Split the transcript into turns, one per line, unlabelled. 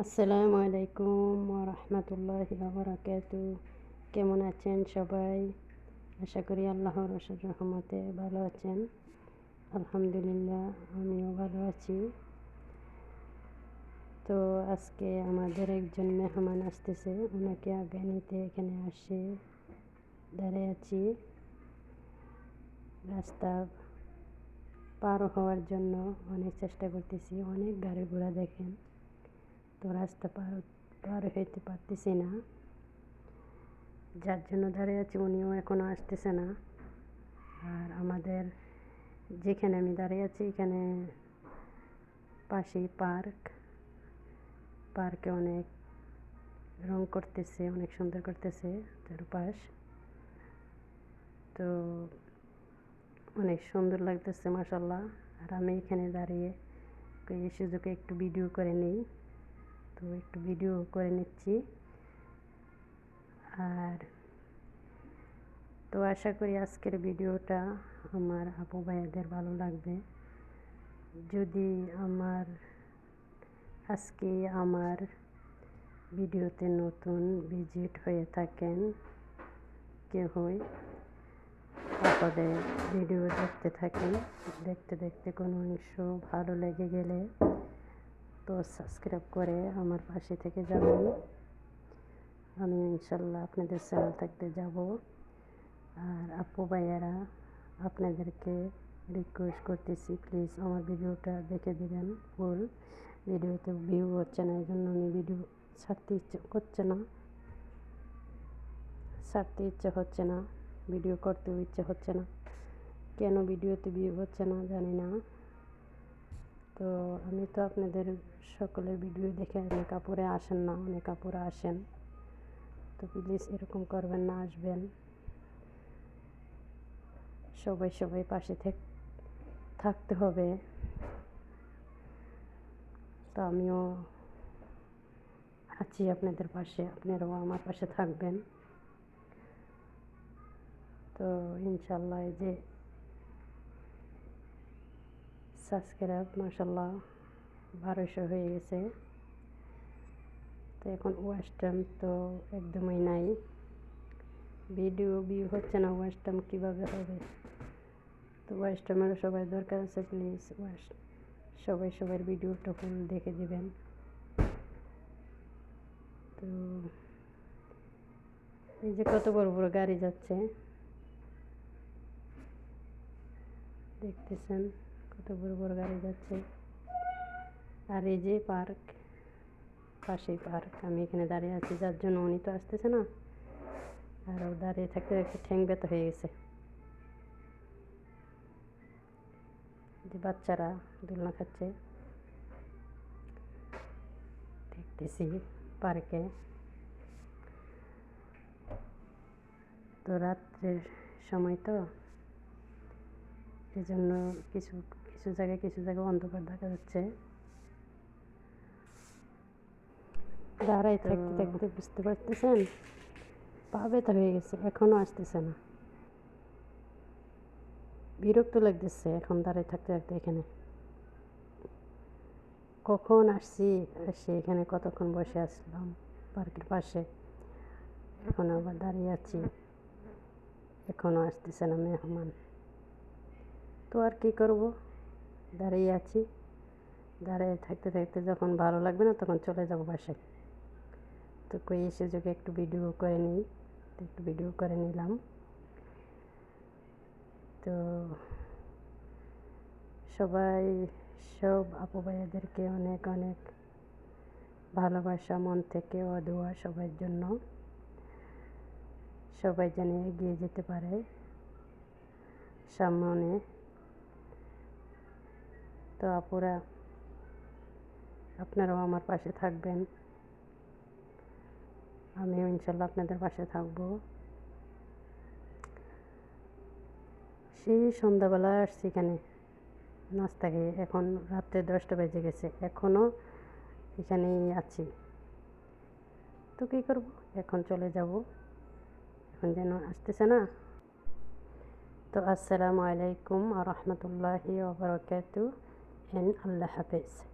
আসসালামু আলাইকুম রহমতুল্লাহ বরাকাতু কেমন আছেন সবাই? আশা করি আল্লাহর রহমতে ভালো আছেন। আলহামদুলিল্লাহ, আমিও ভালো আছি। তো আজকে আমাদের একজন মেহমান আসতেছে ওনাকে আগে নিতে এখানে আসে। দাঁড়িয়ে আছি। রাস্তা পার হওয়ার জন্য অনেক চেষ্টা করতেছি, অনেক গাড়ি ঘোড়া দেখেন। তো রাস্তা পার পার হইতে পারতেছি না। যার জন্য দাঁড়িয়ে আছি উনিও এখনও আসতেছে না। আর আমাদের যেখানে আমি দাঁড়িয়ে আছি, এখানে পাশেই পার্ক। পার্কে অনেক রং করতেছে, অনেক সুন্দর করতেছে চারপাশ। তো অনেক সুন্দর লাগতেছে মাসাল্লাহ আর আমি এখানে দাঁড়িয়ে এই সুযোগে একটু ভিডিও করে নিই। তো একটু ভিডিও করে নিচ্ছি। আর তো আশা করি আজকের ভিডিওটা আমার আপু ভাইয়াদের ভালো লাগবে। যদি আমার, আজকে আমার ভিডিওতে নতুন ভিজিট হয়ে থাকেন কেউই তাহলে ভিডিও দেখতে থাকেন। দেখতে দেখতে কোনো অংশ ভালো লেগে গেলে তো সাবস্ক্রাইব করে আমার পাশে থেকে যাবেন। আমি ইনশাল্লাহ আপনাদের চ্যানেল থাকতে যাব। আর আপু ভাইয়ারা, আপনাদেরকে রিকোয়েস্ট করতেছি প্লিজ আমার ভিডিওটা দেখে দিবেন ফুল ভিডিওতে ভিউ হচ্ছে না এই জন্য আমি ভিডিও ছাড়তে ইচ্ছে করছে না। ছাড়তে ইচ্ছে হচ্ছে না ভিডিও করতেও ইচ্ছে হচ্ছে না। কেন ভিডিওতে ভিউ হচ্ছে না জানি না। তো আমি তো আপনাদের সকলের ভিডিও দেখে অনেক কাপড়ে আসেন না, অনেক কাপড়ে আসেন। তো প্লিজ এরকম করবেন না, আসবেন। সবাই সবাই পাশে থাকতে হবে। তো আমিও আছি আপনাদের পাশে, আপনারাও আমার পাশে থাকবেন। তো ইনশাল্লাহ এই যে সাবস্ক্রাইব মাসাল্লাহ বারোশো হয়ে গেছে। তো এখন ওয়াশটাম তো একদমই নাই। ভিডিও ভিউ হচ্ছে না ওয়াশটাম কীভাবে হবে? তো ওয়াশটামেরও সবাই দরকার আছে প্লিজ ওয়াশ সবাই সবার ভিডিওটা ফুল দেখে দেবেন। তো এই যে কত বড় বড় গাড়ি যাচ্ছে, দেখতেছেন। কত বড় বড় গাড়ি যাচ্ছে। আর এই যে পার্ক, পাশেই পার্ক, আমি এখানে দাঁড়িয়ে আছি, যার জন্য উনি তো আসতেছে না। আর ও দাঁড়িয়ে থাকতে থাকতে ঠ্যাং ব্যথা হয়ে গেছে। যে বাচ্চারা দোলনা খাচ্ছে। দেখতেছি পার্কে। তো রাত্রের সময় তো এই জন্য কিছু কিছু জায়গায় কিছু জায়গায় অন্ধকার দেখা যাচ্ছে। দাঁড়াই থাকতে থাকতে বুঝতে পারতেছেন? পা ব্যথা হয়ে গেছে এখনও আসতেছে না। বিরক্ত লাগতেছে এখন দাঁড়াই থাকতে থাকতে এখানে। কখন আসছি? আসছি এখানে কতক্ষণ বসে আসলাম? পার্কের পাশে। এখন আবার দাঁড়িয়ে আছি। এখনও আসতেছে না মেহমান। তো আর কী করব? দাঁড়িয়ে আছি। দাঁড়িয়ে থাকতে থাকতে যখন ভালো লাগবে না তখন চলে যাব বাসায়। তো কই এসে যদি একটু ভিডিও করে নিই একটু ভিডিও করে নিলাম। তো সবাই, সব আপু ভাইয়াদেরকে অনেক অনেক ভালোবাসা, মন থেকে অদোয়া সবার জন্য। সবাই যেন এগিয়ে যেতে পারে সামনে। তো আপুরা, আপনারাও আমার পাশে থাকবেন। আমিও ইনশাল্লাহ আপনাদের পাশে থাকব। সেই সন্ধ্যাবেলা আসছি এখানে, নাস্তা খেয়ে। এখন রাত্রে দশটা বেজে গেছে এখনও এখানেই আছি। তো কী করব? এখন চলে যাব। এখন যেন আসতেছে না। তো আসসালামু আলাইকুম আ রহমতুল্লাহি ওবরাকাতু and Allah Hafiz.